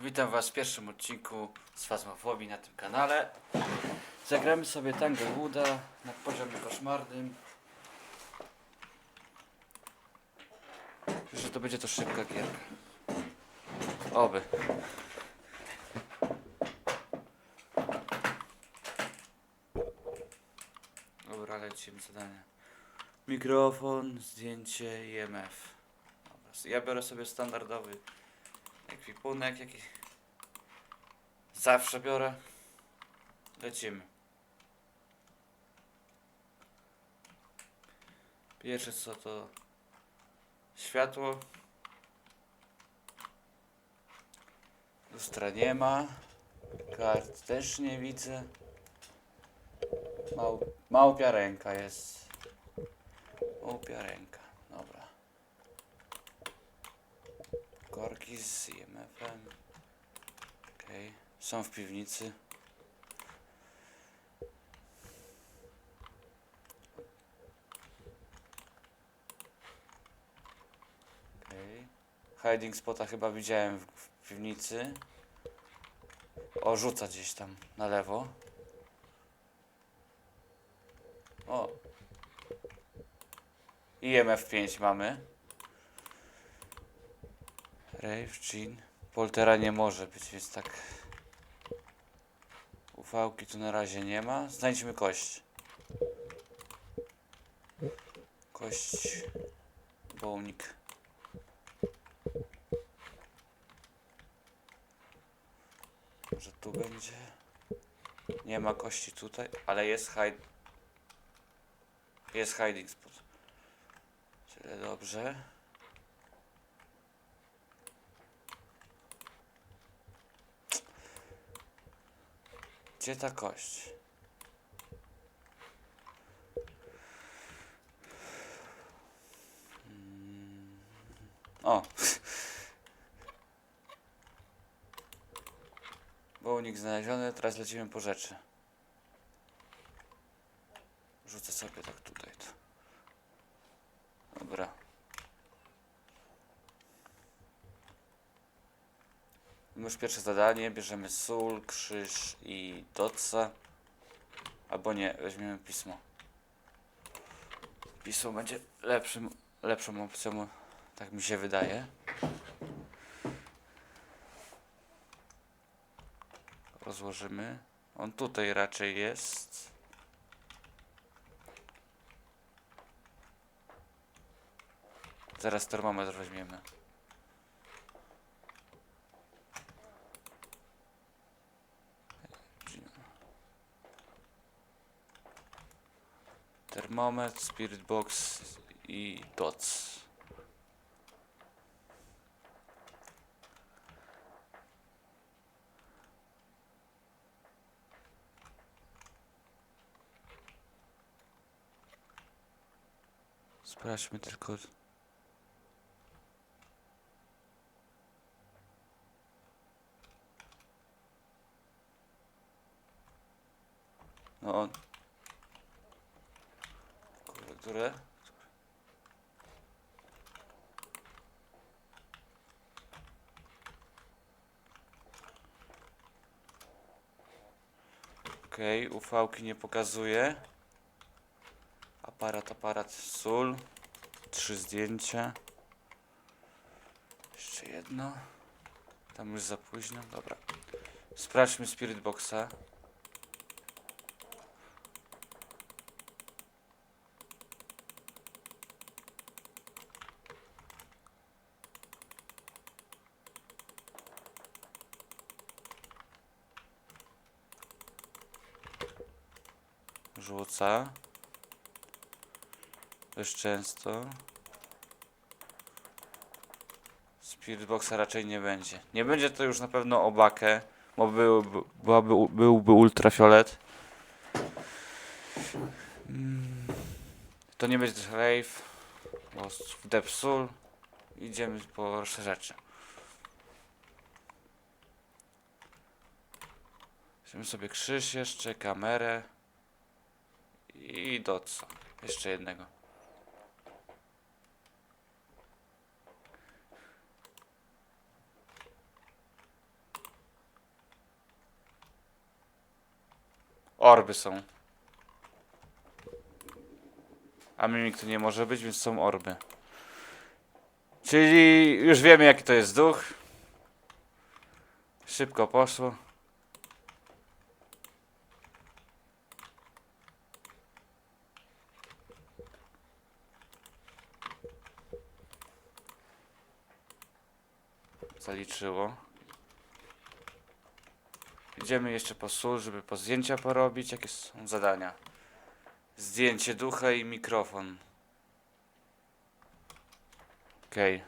Witam Was w pierwszym odcinku z Fazmofobii na tym kanale. Zagramy sobie Tango Wooda na poziomie koszmarnym. Że to będzie to szybka gierka. Oby. Dobra, lecimy zadanie. Mikrofon, zdjęcie, IMF. Dobra, ja biorę sobie standardowy ekwipunek, jaki zawsze biorę. Lecimy. Pierwsze co to światło. Lustra nie ma. Kart też nie widzę. Mał, małpia ręka jest. Małpia ręka. Dobra. Korki z IMF-em. Okej. Są w piwnicy. Okej. Hiding spota chyba widziałem w, w piwnicy. O, rzuca gdzieś tam na lewo. O. IMF 5 mamy. Rave, Jean. Poltera nie może być, więc tak. Ufałki tu na razie nie ma. Znajdźmy kość. Kość. Bołnik. Może tu będzie. Nie ma kości tutaj, ale jest hide. Jest hiding spot. Tyle dobrze. Gdzie ta kość? O! Bołnik znaleziony, teraz lecimy po rzeczy. Rzucę sobie tak tutaj. To. Dobra. Już pierwsze zadanie, bierzemy sól, krzyż i doca. Albo nie, weźmiemy pismo. Pismo będzie lepszym, lepszą opcją, tak mi się wydaje. Rozłożymy. On tutaj raczej jest. Zaraz termometr weźmiemy. Termometr, spirit box i doc. Sprawdźmy tylko. No on. Kurde, które? Okej, okay, ufałki nie pokazuje. Aparat, aparat, sól. Trzy zdjęcia. Jeszcze jedno. Tam już za późno. Dobra. Sprawdźmy Spirit Boxa. Rzuca. Dość często. Spirit Boxa raczej nie będzie. Nie będzie to już na pewno obakę, bo byłby, byłby ultrafiolet. To nie będzie rave, bo w Depsul idziemy po rzeczy. Weźmiemy sobie krzyż jeszcze, kamerę i doc. Jeszcze jednego. Orby są. A mimik tu nie może być, więc są orby. Czyli już wiemy jaki to jest duch. Szybko poszło. Zaliczyło. Idziemy jeszcze po sól, żeby po zdjęcia porobić. Jakie są zadania? Zdjęcie ducha i mikrofon. Okej.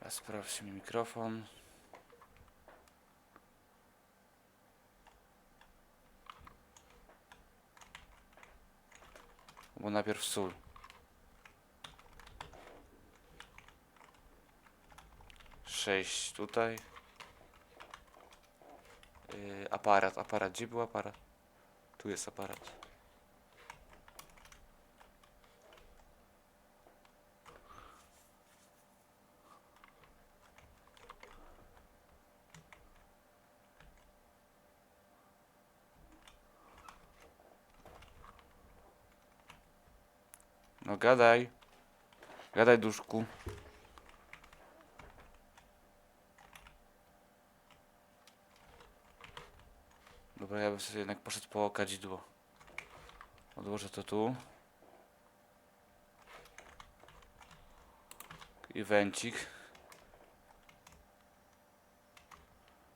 Okay. Sprawdźmy mikrofon. Bo najpierw sól. Sześć tutaj. Yy, aparat, aparat. Gdzie był aparat? Tu jest aparat. No gadaj. Gadaj duszku. Dobra, ja bym sobie jednak poszedł po kadzidło. Odłożę to tu. I węcik.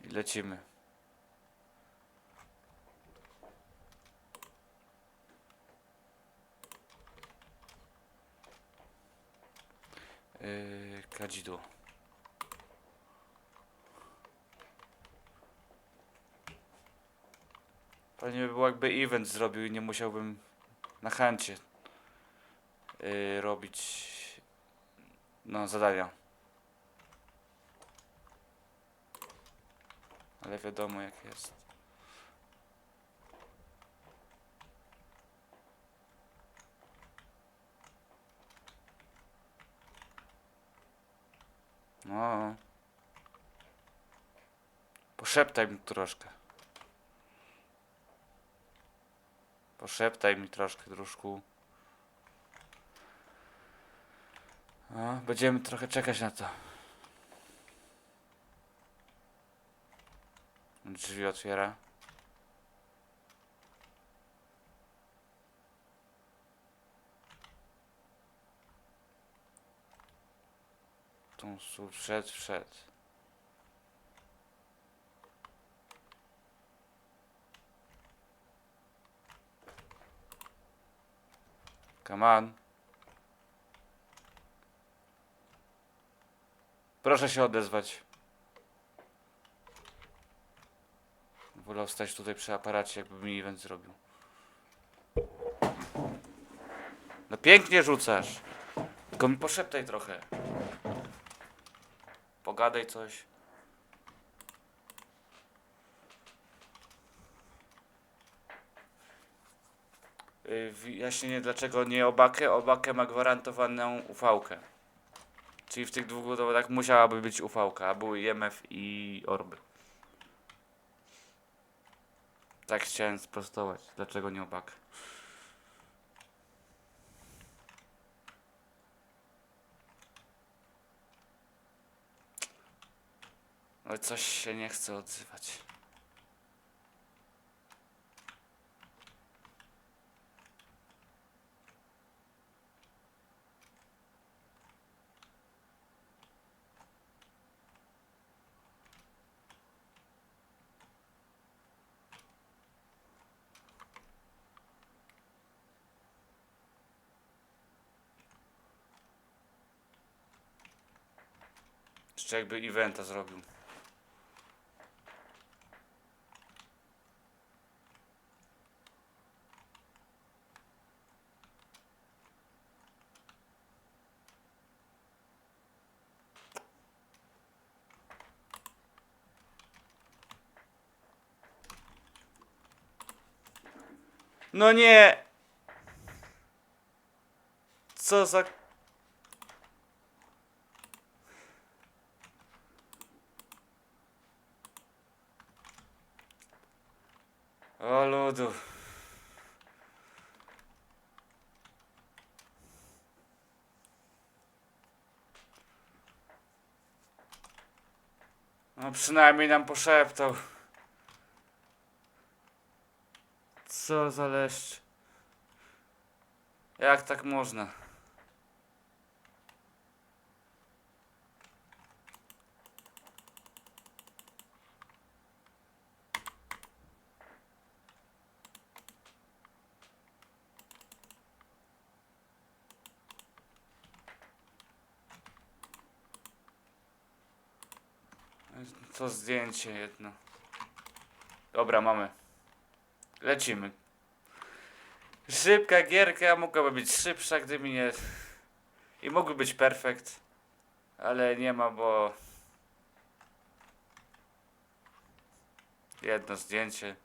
I lecimy. Yy, kadzidło. Fajnie by było jakby event zrobił i nie musiałbym na chęcie yy, robić no zadania. Ale wiadomo jak jest. No. Poszeptaj mi troszkę. Poszeptaj mi troszkę, drużku. No, będziemy trochę czekać na to. Drzwi otwiera. Tą su wszedł, wszedł. Come on. Proszę się odezwać. Wolał stać tutaj przy aparacie, jakby mi event zrobił. No pięknie rzucasz. Tylko mi poszeptaj trochę. Pogadaj coś. Wyjaśnienie dlaczego nie obakę. Obakę ma gwarantowaną ufałkę. Czyli w tych dwóch dowodach musiałaby być ufałka, a były IMF i orby. Tak chciałem sprostować. Dlaczego nie obakę? Ale coś się nie chce odzywać. Jeszcze jakby eventa zrobił. No nie! Co za O ludu. No przynajmniej nam poszeptał. Co za leszcz. Jak tak można? To zdjęcie jedno. Dobra, mamy. Lecimy. Szybka gierka, mogłaby być szybsza, gdyby nie... I mógłby być perfekt. Ale nie ma, bo... Jedno zdjęcie.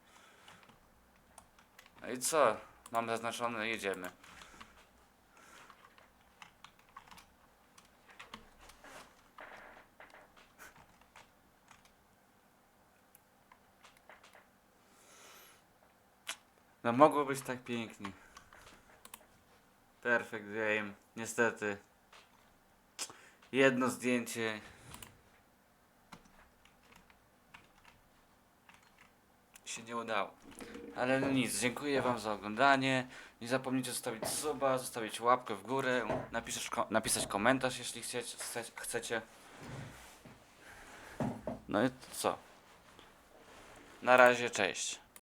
No i co? Mam zaznaczone, jedziemy. No mogło być tak pięknie. Perfect game. Niestety. Jedno zdjęcie. Się nie udało. Ale no nic, dziękuję wam za oglądanie. Nie zapomnijcie zostawić suba, zostawić łapkę w górę, napisać, napisać komentarz, jeśli chcecie, chce- chcecie. No i co? Na razie, cześć.